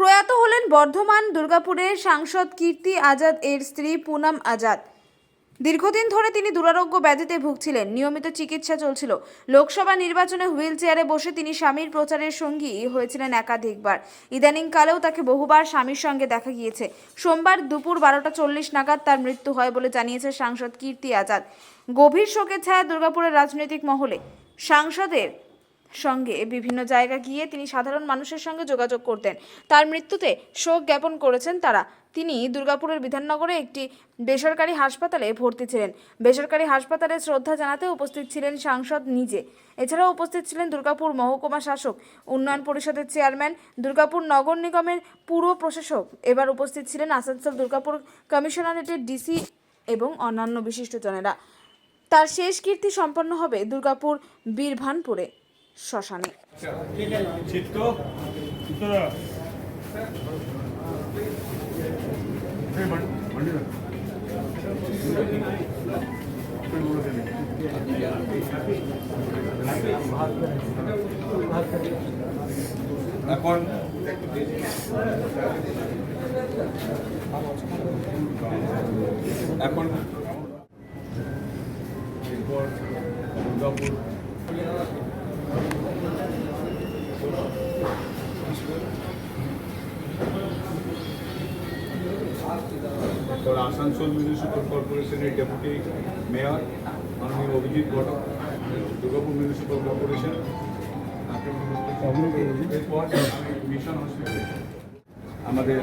প্রয়াত হলেন বর্ধমান দুর্গাপুরের সাংসদ কীর্তি আজাদ এর স্ত্রী পুনম আজাদ। দীর্ঘদিন ধরে তিনি দুরারোগ্য ব্যাধিতে ভুগছিলেন। নিয়মিত চিকিৎসা চলছিল। লোকসভা নির্বাচনে হুইল চেয়ারে বসে তিনি স্বামীর প্রচারের সঙ্গী হয়েছিলেন একাধিকবার। ইদানিংকালেও তাকে বহুবার স্বামীর সঙ্গে দেখা গিয়েছে। সোমবার দুপুর বারোটা চল্লিশ নাগাদ তার মৃত্যু হয় বলে জানিয়েছে সাংসদ কীর্তি আজাদ। গভীর শোকের ছায়া দুর্গাপুরের রাজনৈতিক মহলে। সাংসদের সঙ্গে বিভিন্ন জায়গা গিয়ে তিনি সাধারণ মানুষের সঙ্গে যোগাযোগ করতেন। তার মৃত্যুতে শোক জ্ঞাপন করেছেন তারা। তিনি দুর্গাপুরের বিধাননগরে একটি বেসরকারি হাসপাতালে ভর্তি ছিলেন। বেসরকারি হাসপাতালে শ্রদ্ধা জানাতে উপস্থিত ছিলেন সাংসদ নিজে। এছাড়াও উপস্থিত ছিলেন দুর্গাপুর মহকুমা শাসক, উন্নয়ন পরিষদের চেয়ারম্যান, দুর্গাপুর নগর নিগমের পুর প্রশাসক, এবার উপস্থিত ছিলেন আসানসোল দুর্গাপুর কমিশনারেটের ডিসি এবং অন্যান্য বিশিষ্টজনেরা তার শেষ কীর্তি সম্পন্ন হবে দুর্গাপুর বীরভানপুরে। শ্মশানে। এখন এখন তোর আসানসোল মিউনিসিপ্যাল কর্পোরেশনের ডেপুটি মেয়র, মাননীয় Abhijit Ghatak Durgapur municipal corporation. Mission আমাদের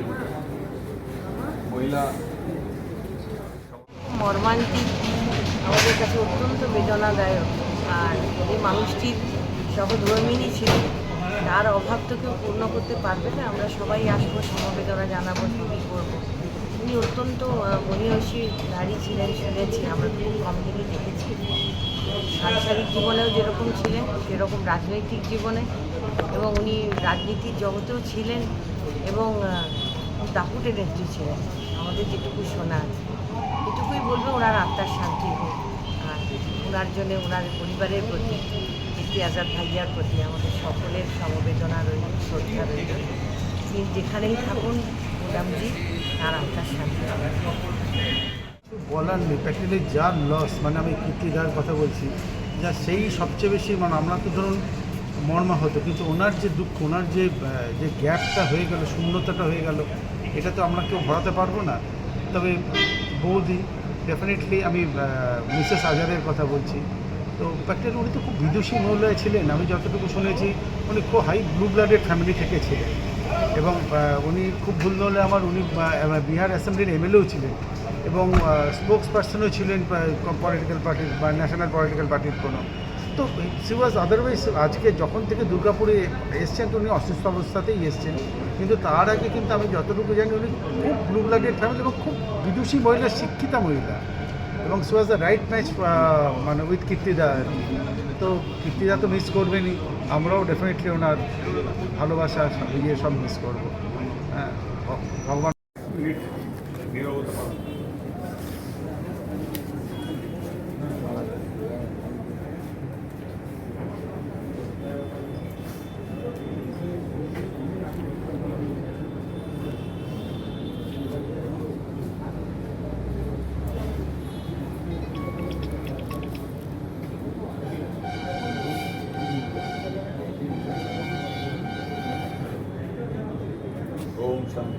মহিলা মর্মান্তিক আমাদের কাছে অত্যন্ত বেদনাদায়ক। আর এই মানুষটির সহধর্মিনী ছিলেন। তার অভাব তো কেউ পূর্ণ করতে পারবে না। আমরা সবাই আসব সমবেদনা জানাব সবই করব। উনি অত্যন্ত আহ, মহিয়সী নারী ছিলেন শুনেছি আমরা খুব কম দিনই দেখেছি। সাংসারিক জীবনেও যেরকম ছিলেন সেরকম রাজনৈতিক জীবনে। এবং উনি রাজনীতির জগতেও ছিলেন এবং দাপুটে নেত্রী ছিলেন। আমাদের যেটুকু শোনা আছে এটুকুই বলবে ওনার আত্মার শান্তি হোক। আর ওনার জন্য ওনার পরিবারের প্রতি কীর্তি আজাদ ভাইয়ার প্রতি আমাদের সকলের সমবেদনা রইল, শ্রদ্ধা রইল। তিনি যেখানেই থাকুন ম্যাডামজি তার আত্মার শান্তি বলার নেই, প্র্যাকটিক্যালি যা লস মানে আমি কীর্তিদার কথা বলছি, যা সেই সবচেয়ে বেশি মানে আমরা তো ধরুন মর্মা হতো কিন্তু ওনার যে দুঃখ, ওনার যে যে গ্যাপটা হয়ে গেল, শূন্যতাটা হয়ে গেল, এটা তো আমরা কেউ ভরাতে পারব না। তবে বৌদি ডেফিনেটলি আমি মিসেস আজাদের কথা বলছি। তো প্র্যাকটিক্যালি উনি তো খুব বিদুষী মহিলা ছিলেন, আমি যতটুকু শুনেছি উনি খুব হাই ব্লু ব্লাডের ফ্যামিলি থেকে ছিলেন। এবং উনি খুব ভুল না হলে আমার উনি বিহার অ্যাসেম্বলির এমএলএও ছিলেন এবং স্পোক্স পার্সনও ছিলেন পলিটিক্যাল পার্টির বা ন্যাশনাল পলিটিক্যাল পার্টির কোনো। তো সি ওয়াজ আদারওয়াইজ আজকে যখন থেকে দুর্গাপুরে এসছেন, তো উনি অসুস্থ অবস্থাতেই এসছেন। কিন্তু তার আগে কিন্তু আমি যতটুকু জানি উনি খুব ব্লু ব্লাডেড ফ্যামিলি এবং খুব বিদুষী মহিলা, শিক্ষিতা মহিলা। এবং she was the right match মানে উইথ কীর্তিদা আর কি। তো কীর্তিদা তো মিস করবেনি আমরাও ডেফিনেটলি ওনার ভালোবাসা ইয়ে সব মিস করব হ্যাঁ ভগবান olmuş abi.